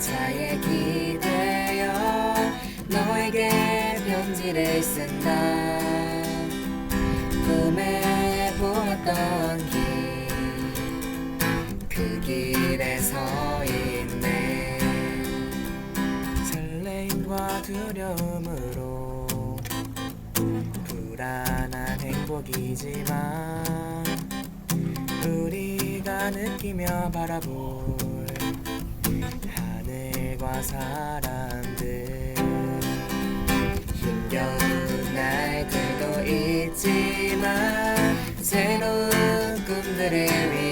차에 기대어 너에게 편지를 쓴다. 꿈에 보았던 길 그 길에 서 있네. 설레임과 두려움으로 불안한 행복이지만 우리가 느끼며 바라볼 하늘과 사람들. 힘겨운 날들도 있지만 새로운 꿈들을 위해